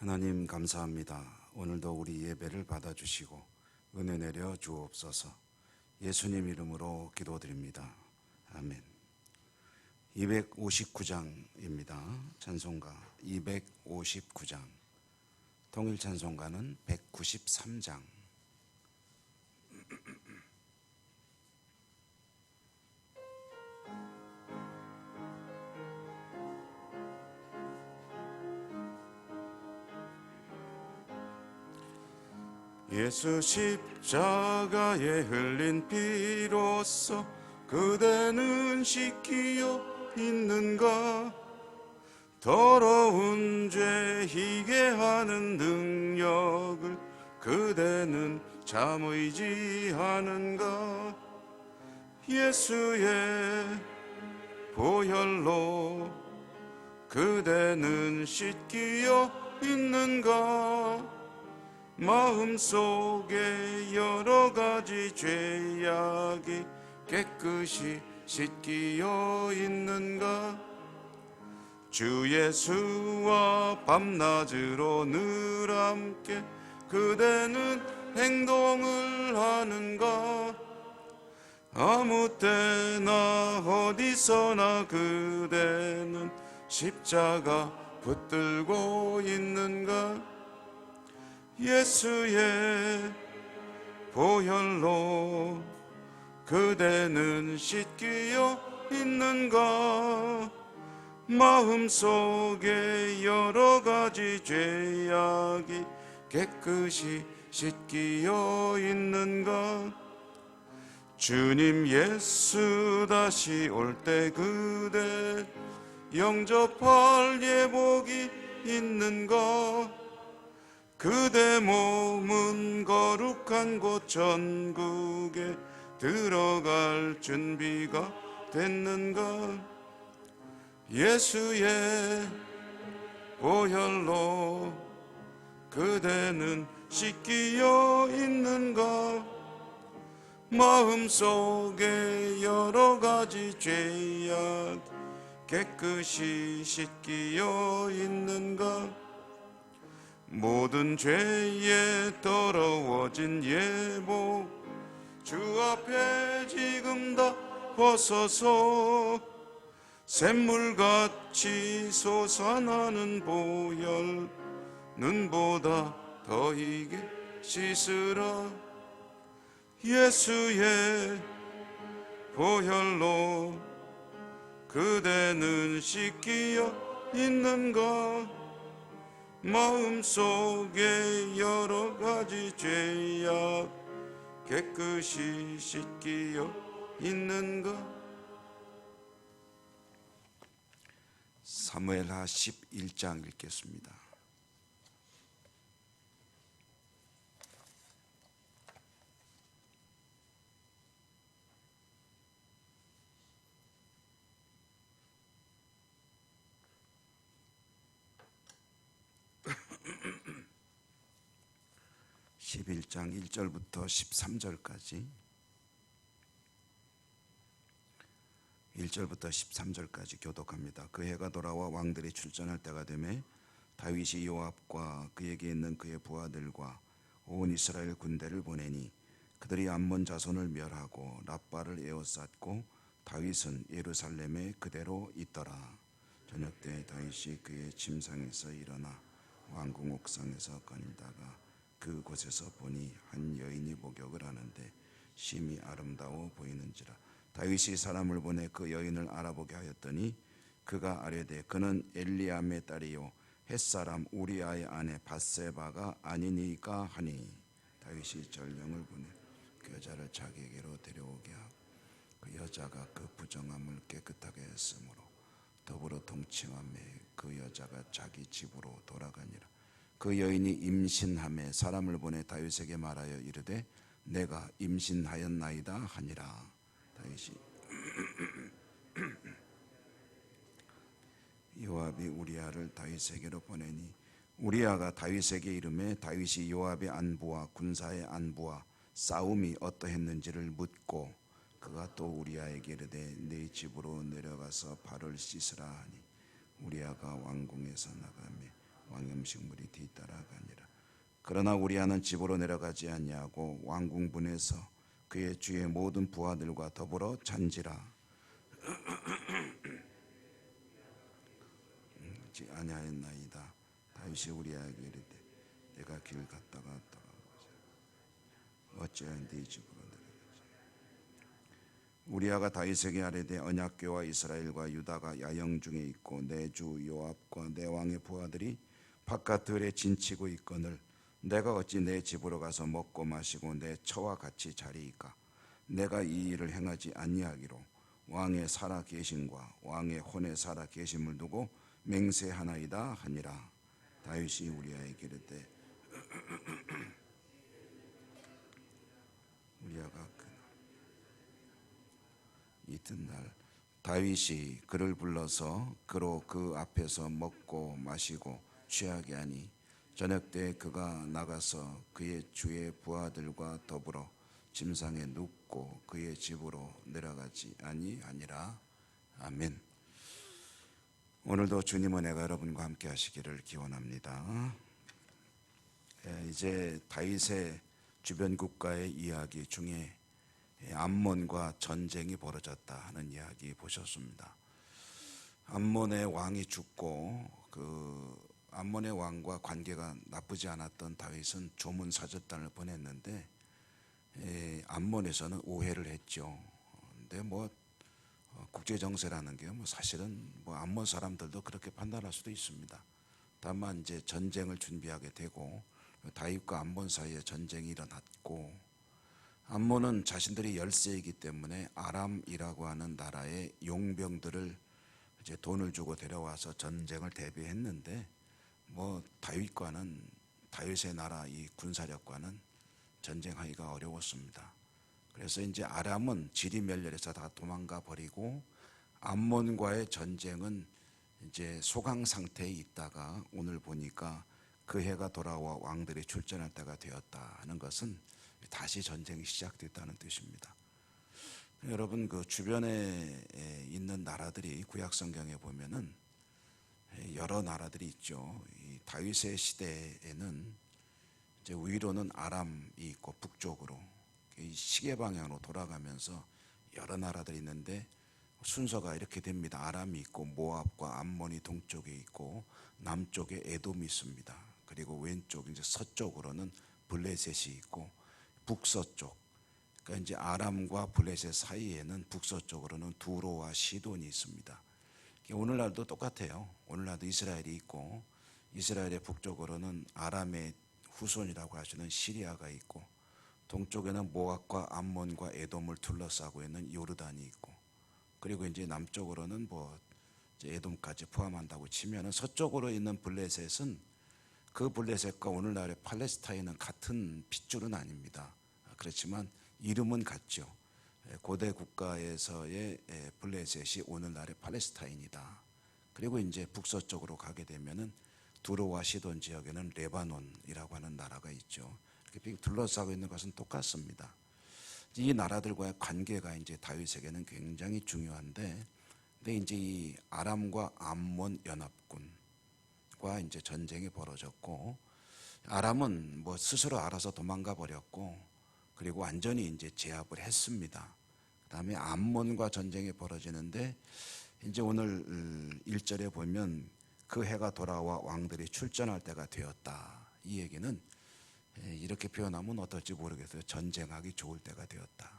하나님 감사합니다. 오늘도 우리 예배를 받아주시고 은혜 내려 주옵소서. 예수님 이름으로 기도드립니다. 아멘. 259장입니다. 찬송가 259장. 통일 찬송가는 193장. 예수 십자가에 흘린 피로써 그대는 씻기어 있는가? 더러운 죄 희게 하는 능력을 그대는 참 의지하는가? 예수의 보혈로 그대는 씻기어 있는가 마음속에 여러 가지 죄악이 깨끗이 씻기어 있는가? 주 예수와 밤낮으로 늘 함께 그대는 행동을 하는가? 아무 때나 어디서나 그대는 십자가 붙들고 있는가 예수의 보혈로 그대는 씻기어 있는가 마음속에 여러 가지 죄악이 깨끗이 씻기어 있는가 주님 예수 다시 올 때 그대 영접할 예복이 있는가 그대 몸은 거룩한 곳 전국에 들어갈 준비가 됐는가? 예수의 보혈로 그대는 씻기어 있는가? 마음속에 여러 가지 죄악 깨끗이 씻기어 있는가 모든 죄에 더러워진 예복 주 앞에 지금 다 벗어서 샘물같이 솟아나는 보혈 눈보다 더 이게 씻으라. 예수의 보혈로 그대는 씻기어 있는가 마음속에 여러 가지 죄악 깨끗이 씻기어 있는가 사무엘하 11장 읽겠습니다. (11장) (1절부터) (13절까지) 1절부터 13절까지 교독합니다. 그 해가 돌아와 왕들이 출전할 때가 되매 다윗이 요압과 그에게 있는 그의 부하들과 온 이스라엘 군대를 보내니 그들이 암몬 자손을 멸하고 라빠를 에워쌌고 다윗은 예루살렘에 그대로 있더라. 저녁 때 다윗이 그의 침상에서 일어나 왕궁 옥상에서 거닐다가 그곳에서 보니 한 여인이 목욕을 하는데 심히 아름다워 보이는지라 다윗이 사람을 보내 그 여인을 알아보게 하였더니 그가 아뢰되 그는 엘리암의 딸이요 햇사람 우리아의 아내 바세바가 아니니까 하니 다윗이 전령을 보내 그 여자를 자기에게로 데려오게 하고 그 여자가 그 부정함을 깨끗하게 했으므로 더불어 동침함에 그 여자가 자기 집으로 돌아가니라 그 여인이 임신함에 사람을 보내 다윗에게 말하여 이르되 내가 임신하였나이다 하니라. 다윗이 요압이 우리아를 다윗에게로 보내니 우리아가 다윗에게 이름에 다윗이 요압의 안부와 군사의 안부와 싸움이 어떠했는지를 묻고 그가 또 우리아에게 이르되 네 집으로 내려가서 발을 씻으라 하니 우리아가 왕궁에서 나가매 왕의 음식물이 뒤따라가니라. 그러나 우리아는 집으로 내려가지 아니하고 왕궁분에서 그의 주의 모든 부하들과 더불어 잔지라. 지 아니하였나이다. 다윗이 우리에게 이르되 내가 길 갔다가 돌아오자. 어찌하여 네 집으로 내려가지? 우리아가 다윗에게 아뢰되 언약궤와 이스라엘과 유다가 야영 중에 있고 내 주 요압과 내 왕의 부하들이 바깥 들에 진치고 있거늘 내가 어찌 내 집으로 가서 먹고 마시고 내 처와 같이 자리이까? 내가 이 일을 행하지 아니하기로 왕의 살아 계심과 왕의 혼에 살아 계심을 두고 맹세하나이다 하니라. 다윗이 우리아에게 이르되 우리아가 그 이튿날 다윗이 그를 불러서 그로 그 앞에서 먹고 마시고 취하게 하니 저녁 때 그가 나가서 그의 주의 부하들과 더불어 침상에 눕고 그의 집으로 내려가지 아니하니라 아멘. 오늘도 주님은 내가 여러분과 함께 하시기를 기원합니다. 예, 이제 다윗의 주변 국가의 이야기 중에 암몬과 전쟁이 벌어졌다 하는 이야기 보셨습니다. 암몬의 왕이 죽고 그 암몬의 왕과 관계가 나쁘지 않았던 다윗은 조문 사절단을 보냈는데 에, 암몬에서는 오해를 했죠. 근데 뭐 어, 국제 정세라는 게 뭐 사실은 뭐 암몬 사람들도 그렇게 판단할 수도 있습니다. 다만 이제 전쟁을 준비하게 되고 다윗과 암몬 사이에 전쟁이 일어났고 암몬은 자신들이 열세이기 때문에 아람이라고 하는 나라의 용병들을 이제 돈을 주고 데려와서 전쟁을 대비했는데 뭐 다윗과는 다윗의 나라 이 군사력과는 전쟁하기가 어려웠습니다. 그래서 이제 아람은 지리 멸렬해서 다 도망가 버리고 암몬과의 전쟁은 이제 소강 상태에 있다가 오늘 보니까 그 해가 돌아와 왕들이 출전할 때가 되었다 하는 것은 다시 전쟁이 시작됐다는 뜻입니다. 여러분 그 주변에 있는 나라들이 구약 성경에 보면은 여러 나라들이 있죠. 이 다윗의 시대에는 이제 위로는 아람이 있고 북쪽으로 이 시계 방향으로 돌아가면서 여러 나라들이 있는데 순서가 이렇게 됩니다. 아람이 있고 모압과 암몬이 동쪽에 있고 남쪽에 에돔이 있습니다. 그리고 왼쪽 이제 서쪽으로는 블레셋이 있고 북서쪽 그러니까 이제 아람과 블레셋 사이에는 북서쪽으로는 두로와 시돈이 있습니다. 오늘날도 똑같아요. 오늘날도 이스라엘이 있고 이스라엘의 북쪽으로는 아람의 후손이라고 하시는 시리아가 있고 동쪽에는 모압과 암몬과 에돔을 둘러싸고 있는 요르단이 있고 그리고 이제 남쪽으로는 뭐 에돔까지 포함한다고 치면은 서쪽으로 있는 블레셋은 그 블레셋과 오늘날의 팔레스타인은 같은 핏줄은 아닙니다. 그렇지만 이름은 같죠. 고대 국가에서의 블레셋이 오늘날의 팔레스타인이다. 그리고 이제 북서쪽으로 가게 되면은 두로와 시돈 지역에는 레바논이라고 하는 나라가 있죠. 이렇게 둘러싸고 있는 것은 똑같습니다. 이 나라들과의 관계가 이제 다윗에게는 굉장히 중요한데, 근데 이제 이 아람과 암몬 연합군과 이제 전쟁이 벌어졌고, 아람은 뭐 스스로 알아서 도망가 버렸고, 그리고 완전히 이제 제압을 했습니다. 그다음에 암몬과 전쟁이 벌어지는데, 이제 오늘 1절에 보면 그 해가 돌아와 왕들이 출전할 때가 되었다. 이 얘기는 이렇게 표현하면 어떨지 모르겠어요. 전쟁하기 좋을 때가 되었다.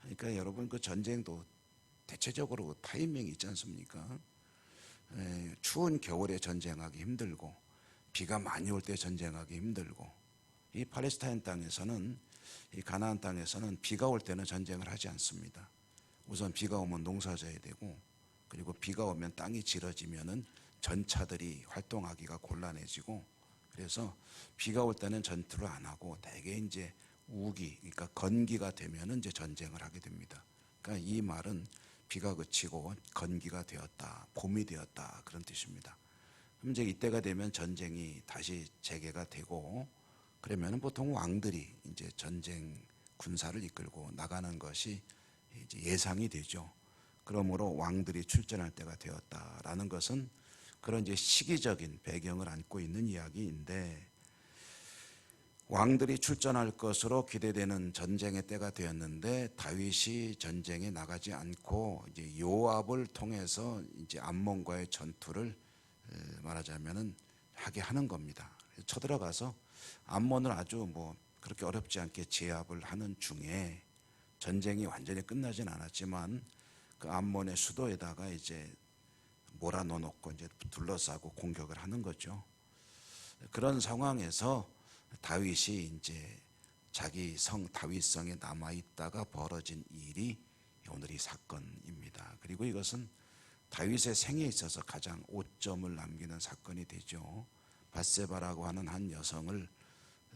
그러니까 여러분 그 전쟁도 대체적으로 타이밍이 있지 않습니까? 추운 겨울에 전쟁하기 힘들고 비가 많이 올 때 전쟁하기 힘들고 이 팔레스타인 땅에서는 이 가나안 땅에서는 비가 올 때는 전쟁을 하지 않습니다. 우선 비가 오면 농사져야 되고 그리고 비가 오면 땅이 질어지면은 전차들이 활동하기가 곤란해지고 그래서 비가 올 때는 전투를 안 하고 대개 이제 우기 그러니까 건기가 되면은 이제 전쟁을 하게 됩니다. 그러니까 이 말은 비가 그치고 건기가 되었다, 봄이 되었다 그런 뜻입니다. 그럼 이제 이때가 되면 전쟁이 다시 재개가 되고 그러면은 보통 왕들이 이제 전쟁 군사를 이끌고 나가는 것이 이제 예상이 되죠. 그러므로 왕들이 출전할 때가 되었다라는 것은 그런 이제 시기적인 배경을 안고 있는 이야기인데 왕들이 출전할 것으로 기대되는 전쟁의 때가 되었는데 다윗이 전쟁에 나가지 않고 이제 요압을 통해서 이제 암몬과의 전투를 에, 말하자면은 하게 하는 겁니다. 쳐들어가서 암몬을 아주 뭐 그렇게 어렵지 않게 제압을 하는 중에 전쟁이 완전히 끝나진 않았지만 그 암몬의 수도에다가 이제 몰아넣어 놓고 이제 둘러싸고 공격을 하는 거죠. 그런 상황에서 다윗이 이제 자기 성 다윗성에 남아 있다가 벌어진 일이 오늘 이 사건입니다. 그리고 이것은 다윗의 생에 있어서 가장 오점을 남기는 사건이 되죠. 바세바라고 하는 한 여성을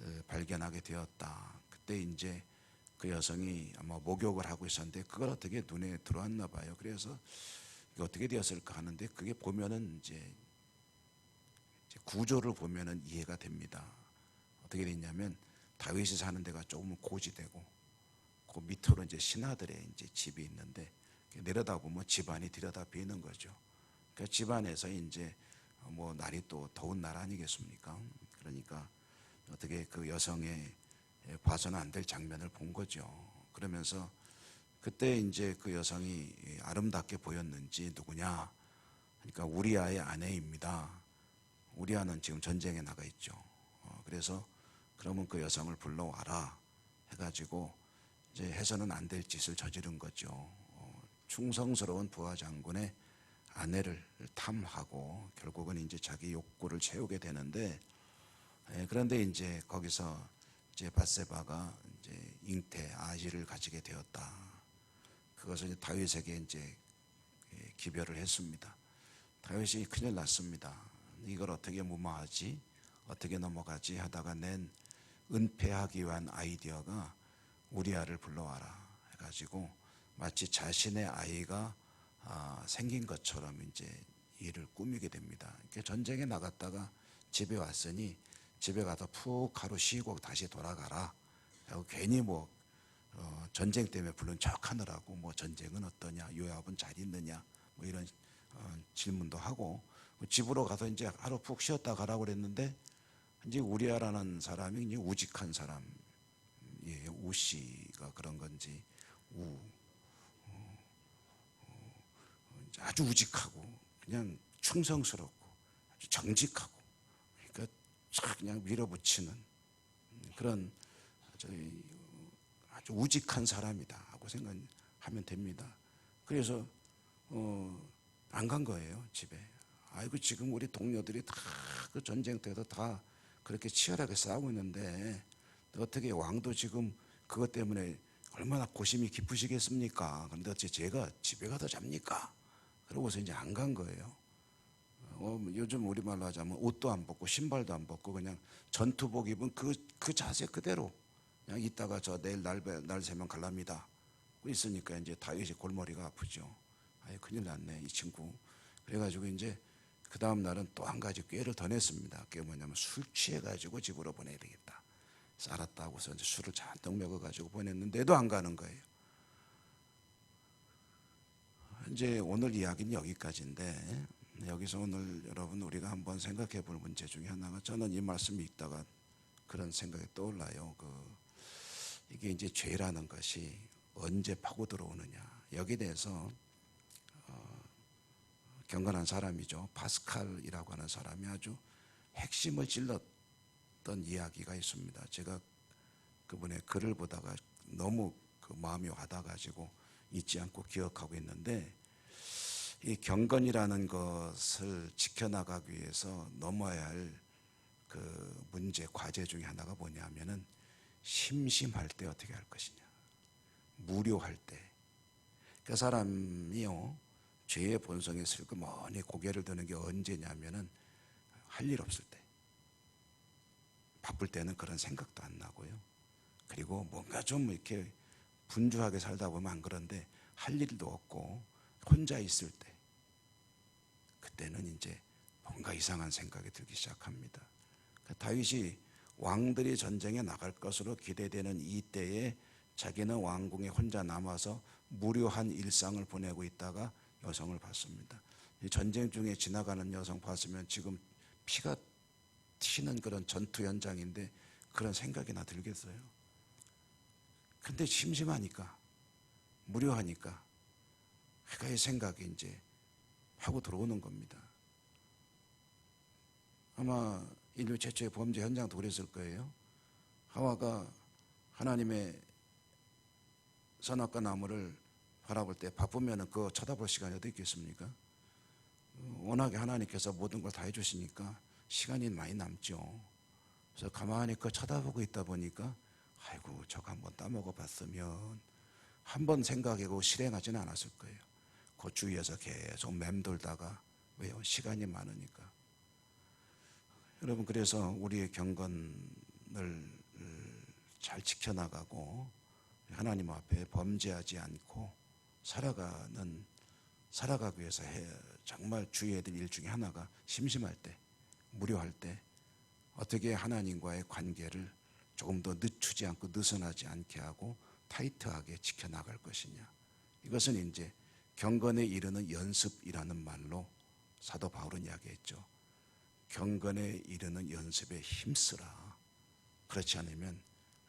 어, 발견하게 되었다. 그때 이제 그 여성이 아마 목욕을 하고 있었는데 그걸 어떻게 눈에 들어왔나 봐요. 그래서 이게 어떻게 되었을까 하는데 그게 보면은 이제 구조를 보면은 이해가 됩니다. 어떻게 됐냐면 다윗이 사는 데가 조금 고지되고 그 밑으로 이제 신하들의 이제 집이 있는데 내려다 보면 집안이 들여다 비는 거죠. 그 집안에서 이제 뭐 날이 또 더운 날 아니겠습니까? 그러니까 어떻게 그 여성의 봐서는 안 될 장면을 본 거죠. 그러면서 그때 이제 그 여성이 아름답게 보였는지 누구냐? 그러니까 우리아의 아내입니다. 우리아는 지금 전쟁에 나가 있죠. 어, 그래서 그러면 그 여성을 불러와라 해가지고 이제 해서는 안 될 짓을 저지른 거죠. 어, 충성스러운 부하 장군의 아내를 탐하고 결국은 이제 자기 욕구를 채우게 되는데 예, 그런데 이제 거기서 이제 바세바가 이제 잉태 아지를 가지게 되었다. 그것을 이제 다윗에게 이제 예, 기별을 했습니다. 다윗이 큰일 났습니다. 이걸 어떻게 무마하지? 어떻게 넘어가지? 하다가 낸 은폐하기 위한 아이디어가 우리아를 불러와라 해가지고 마치 자신의 아이가 아, 생긴 것처럼 이제 일을 꾸미게 됩니다. 이렇게 전쟁에 나갔다가 집에 왔으니 집에 가서 푹 하루 쉬고 다시 돌아가라. 하고 괜히 뭐 어, 전쟁 때문에 부른 척하느라고 뭐 전쟁은 어떠냐, 요압은 잘 있느냐, 뭐 이런 어, 질문도 하고 집으로 가서 이제 하루 푹 쉬었다 가라고 그랬는데 이제 우리아라는 사람이 이제 우직한 사람, 예, 우 씨가 그런 건지 우 아주 우직하고 그냥 충성스럽고 아주 정직하고 그러니까 참 그냥 밀어붙이는 그런 저희 아주 우직한 사람이다 하고 생각하면 됩니다. 그래서 어, 안 간 거예요 집에. 아이고 지금 우리 동료들이 다 그 전쟁 때도 다 그렇게 치열하게 싸우고 있는데 어떻게 왕도 지금 그것 때문에 얼마나 고심이 깊으시겠습니까? 그런데 어째 제가 집에 가서 잡니까? 그러고서 이제 안 간 거예요. 어, 요즘 우리말로 하자면 옷도 안 벗고 신발도 안 벗고 그냥 전투복 입은 그, 그 자세 그대로 그냥 이따가 저 내일 날, 배- 날 새면 갈랍니다. 있으니까 이제 다윗이 골머리가 아프죠. 아이 큰일 났네 이 친구. 그래가지고 이제 그 다음 날은 또 한 가지 꾀를 더 냈습니다. 그게 뭐냐면 술 취해가지고 집으로 보내야 되겠다. 쌀았다 하고서 이제 술을 잔뜩 먹어가지고 보냈는데도 안 가는 거예요. 이제 오늘 이야기는 여기까지인데 여기서 오늘 여러분 우리가 한번 생각해 볼 문제 중에 하나가 저는 이 말씀이 읽다가 그런 생각이 떠올라요. 그 이게 이제 죄라는 것이 언제 파고 들어오느냐 여기에 대해서 어, 경건한 사람이죠 파스칼이라고 하는 사람이 아주 핵심을 찔렀던 이야기가 있습니다. 제가 그분의 글을 보다가 너무 그 마음이 와닿아가지고 잊지 않고 기억하고 있는데 이 경건이라는 것을 지켜나가기 위해서 넘어야 할 그 문제 과제 중에 하나가 뭐냐면은 심심할 때 어떻게 할 것이냐. 무료할 때. 그 사람이요 죄의 본성에 슬그머니 고개를 드는 게 언제냐면은 할 일 없을 때. 바쁠 때는 그런 생각도 안 나고요. 그리고 뭔가 좀 이렇게 분주하게 살다 보면 안 그런데 할 일도 없고 혼자 있을 때 그때는 이제 뭔가 이상한 생각이 들기 시작합니다. 그 다윗이 왕들이 전쟁에 나갈 것으로 기대되는 이 때에 자기는 왕궁에 혼자 남아서 무료한 일상을 보내고 있다가 여성을 봤습니다. 이 전쟁 중에 지나가는 여성 봤으면 지금 피가 튀는 그런 전투 현장인데 그런 생각이 나 들겠어요. 근데 심심하니까 무료하니까 그의 생각이 이제 하고 들어오는 겁니다. 아마 인류 최초의 범죄 현장도 그랬을 거예요. 하와가 하나님의 선악과 나무를 바라볼 때 바쁘면 그거 쳐다볼 시간이 어디 있겠습니까? 어, 워낙에 하나님께서 모든 걸 다 해주시니까 시간이 많이 남죠. 그래서 가만히 그 쳐다보고 있다 보니까 아이고 저거 한번 따먹어 봤으면 한 번 생각하고 실행하지는 않았을 거예요. 그 주위에서 계속 맴돌다가 왜요? 시간이 많으니까. 여러분 그래서 우리의 경건을 잘 지켜나가고 하나님 앞에 범죄하지 않고 살아가는 살아가기 위해서 해, 정말 주의해야 될 일 중에 하나가 심심할 때 무료할 때 어떻게 하나님과의 관계를 조금 더 늦추지 않고 느슨하지 않게 하고 타이트하게 지켜나갈 것이냐 이것은 이제 경건에 이르는 연습이라는 말로 사도 바울은 이야기했죠 경건에 이르는 연습에 힘쓰라 그렇지 않으면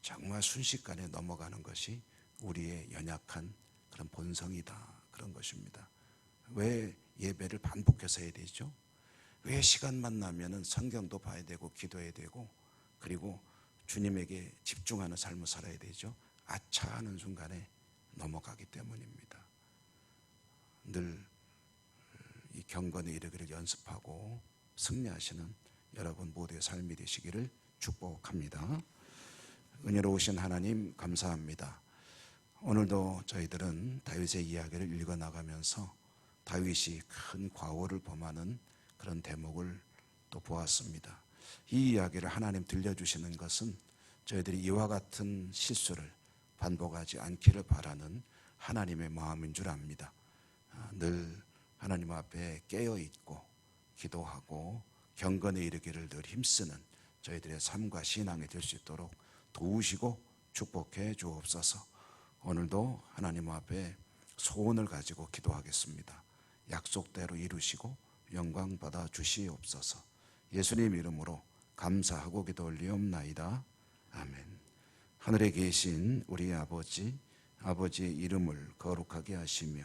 정말 순식간에 넘어가는 것이 우리의 연약한 그런 본성이다 그런 것입니다 왜 예배를 반복해서 해야 되죠? 왜 시간만 나면은 성경도 봐야 되고 기도해야 되고 그리고 주님에게 집중하는 삶을 살아야 되죠. 아차 하는 순간에 넘어가기 때문입니다. 늘 이 경건에 이르기를 연습하고 승리하시는 여러분 모두의 삶이 되시기를 축복합니다. 은혜로우신 하나님 감사합니다. 오늘도 저희들은 다윗의 이야기를 읽어 나가면서 다윗이 큰 과오를 범하는 그런 대목을 또 보았습니다. 이 이야기를 하나님 들려주시는 것은 저희들이 이와 같은 실수를 반복하지 않기를 바라는 하나님의 마음인 줄 압니다. 아, 늘 하나님 앞에 깨어 있고 기도하고 경건에 이르기를 늘 힘쓰는 저희들의 삶과 신앙이 될 수 있도록 도우시고 축복해 주옵소서. 오늘도 하나님 앞에 소원을 가지고 기도하겠습니다. 약속대로 이루시고 영광 받아 주시옵소서. 예수님 이름으로 감사하고 기도 올리옵나이다. 아멘. 하늘에 계신 우리 아버지, 아버지의 이름을 거룩하게 하시며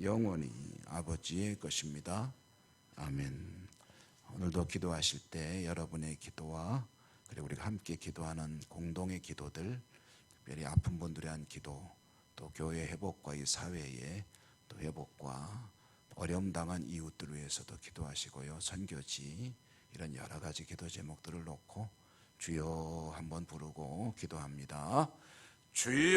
영원히 아버지의 것입니다. 아멘. 오늘도 기도하실 때 여러분의 기도와 그리고 우리가 함께 기도하는 공동의 기도들, 특별히 아픈 분들에 대한 기도, 또 교회 회복과 이 사회의 또 회복과 어려움 당한 이웃들 위해서도 기도하시고요. 선교지 이런 여러 가지 기도 제목들을 놓고 주여 한번 부르고 기도합니다. 주여